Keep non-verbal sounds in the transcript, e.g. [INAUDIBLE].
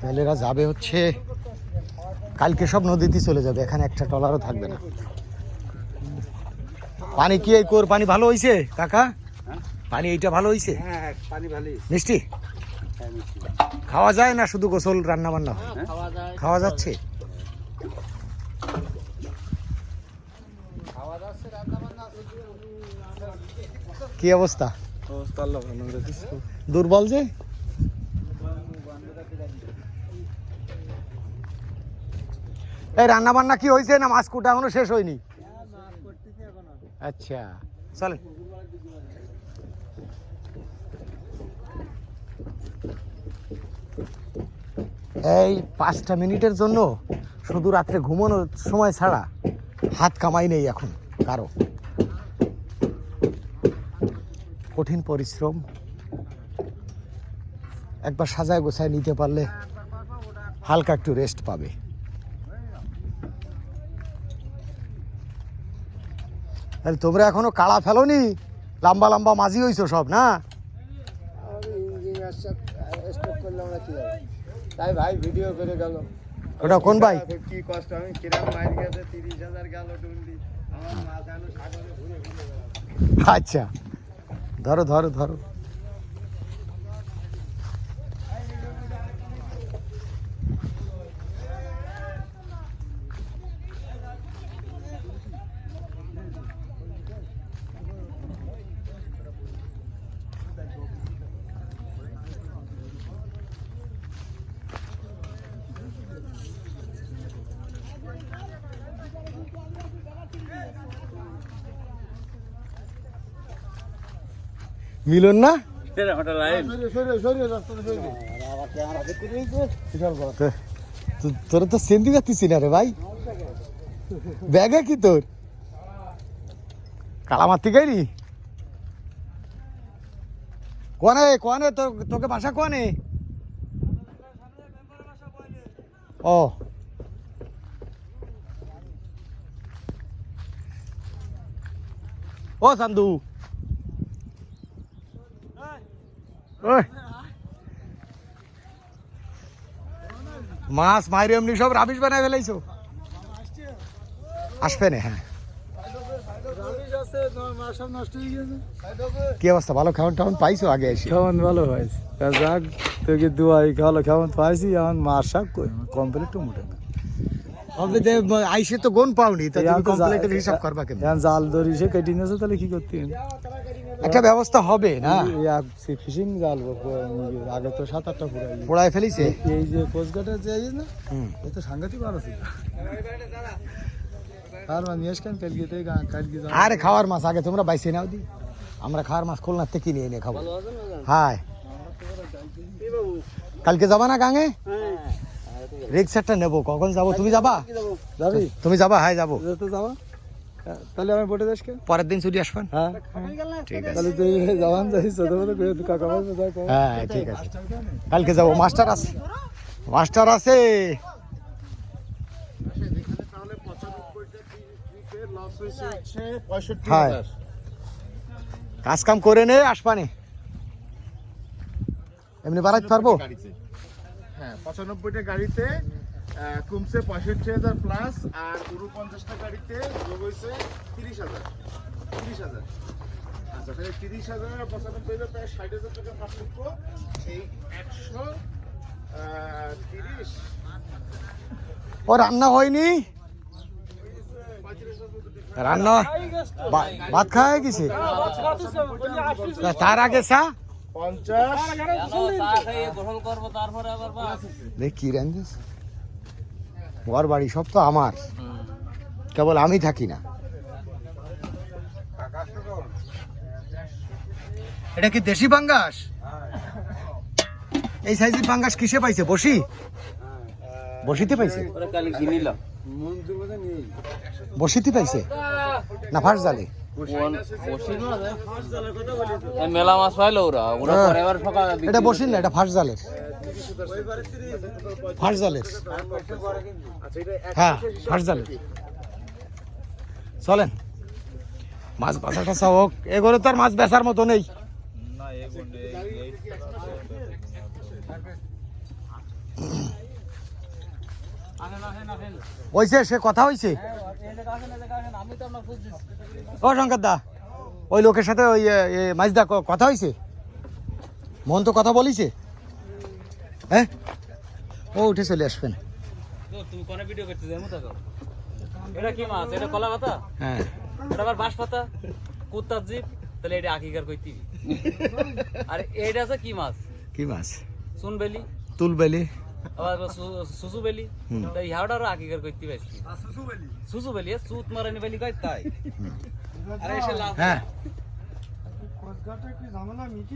তাহলে এরা যাবে হচ্ছে কালকে সব নদীতে চলে যাবে এখানে একটা ট্রলারও থাকবে না। পানি কি এই কোর পানি ভালো হইছে কাকা? পানি এইটা ভালো হইছে? হ্যাঁ ভালোই। মিষ্টি? খাওয়া যায় না শুধু গোসল রান্না বান্না খাওয়া খাওয়া যাচ্ছে? কি অবস্থা? দুর্বল যে? এই রান্না বান্না কি হয়েছে না মাছ কুটা এখনও শেষ হয়নি? আচ্ছা চলে। এই পাঁচটা মিনিটের জন্য শুধু রাত্রে ঘুমানোর সময় ছাড়া হাত কামাই নেই এখন কারও। কঠিন পরিশ্রম। একবার সাজায় গোছায় নিতে পারলে হালকা একটু রেস্ট পাবে। তাহলে তোমরা এখনও কাড়া ফেলোনি? লম্বা লম্বা মাঝি হয়েছো সব না? কি হবে? তাই ভাই ভিডিও করে গেল। ওটা কোন ভাই? কি কষ্ট আমি কিরাম মাইর গেছে তিরিশ হাজার গেল ডুন্ডি। আমার মাথা সাগরে ঘুরে ঘুরে আচ্ছা। ধরো ধরো ধরো। মিলন না? তোরা তো সেন্দি যাচ্ছিস না রে ভাই। ব্যাগে কি তোর? থেকে নি কনে কনে? তোকে বাসা কনে? ও। ও সান্দু ওই মাছ, মাইরে, এমনি সব রাবিশ বানায় ফেলাইছো? আসবে না হ্যাঁ। কি অবস্থা, ভালো খাওয়ান টাউন পাইছো আগে এসে? খাওয়ান ভালো হয়েছে যাক, তোকে দুয়াই, ভালো খাওয়ান পাইছি, এখন মার শাক কমপ্লিট মোটে যে আইসে তো গুণ পাওনি তো তুমি কমপ্লিটের হিসাব করবা কেন জাল ধরি সে কেটে নিয়েছে তাহলে কি করতে একটা ব্যবস্থা হবে না? ফিশিং জাল আগে তো সাত আটটা পুরাই পোড়ায় ফেলিছে? এই যে কোচঘাটের যে এই না এ তো সাংঘাতিক ভালো ছিল আর মানে নিয়ে আসকেন কালকে তো কালকে আরে খাওয়ার মাছ আগে তোমরা বাইসে নাও দি। আমরা খাওয়ার মাছ খুলনার থেকে কিনে এনে খাব। হাই কালকে যাবা না গাঙে? রিক্সারটা নেব। কখন যাব? তুমি যাবা? যাবি? তুমি যাবা? হ্যাঁ যাব। যেতে যাবা। তাহলে আমি বটে পরের দিন ছুটি আসবেন? হ্যাঁ। ঠিক আছে। তাহলে তুই যাবান যাই ছোট ছোট করে কাকা মাছ যাই হ্যাঁ ঠিক আছে। কালকে যাব। মাস্টার আছে। মাস্টার আছে। হ্যাঁ। কাজ কাম করে নে আসবানে। এমনি বাড়াইতে পারব? হ্যাঁ পঁচানব্বইটা গাড়িতে কমছে পঁয়ষট্টি হাজার প্লাস আর উনপঞ্চাশটা গাড়িতে যোগ হয়েছে তিরিশ হাজার। তিরিশ হাজার। আচ্ছা তাহলে তিরিশ হাজার আর পঁচানব্বই হাজার প্রায় ষাট হাজার টাকা পার্থক্য। এই একশো তিরিশ। ও রান্না হয়নি? রান্না? ভাত খাওয়া গেছে? তার আগে চা? কি ঘর বাড়ি সব তো আমার। কেবল আমি থাকি না। এটা কি দেশি পাঙ্গাস? এই সাইজের পাঙ্গাস কিসে পাইছে? বসি। বসিতে পাইছে? বসিতে পাইছে? না ফার্স্ট জালে। মেলা মাছ পাইলো ওরা ওরা হ্যাঁ। এটা বসিন না এটা ফার্স্ট জালের। ফার্স্ট জালের। হ্যাঁ ফার্স্ট জালের। চলেন। মাছ বাছা টাছা হোক এগুলো তো আর মাছ বেচার মতো নেই। সে কথা হয়েছে ও শঙ্কর দা ওই লোকের সাথে ওই মাইজদা কথা হয়েছে মোহন তো কথা বলিছে? হ্যাঁ? ও উঠে চলে আসবেন তুমি কোন ভিডিও করতে যাই মতো এটা কি মাছ? এটা কলা পাতা? হ্যাঁ। এটা আবার বাঁশ পাতা? কুত্তার জিপ তাহলে এটা আকিকার কইতি [LAUGHS] আর এইটা আছে কি মাছ? কি মাছ? সুনবেলি তুলবেলি। আবার সুসু বেলি। তাই ইহাওটারও আকিকার কইতি পাইছি সুসু বেলি সুত মারানি বেলি কয় তাই? আরে এসে লাভ হ্যাঁ।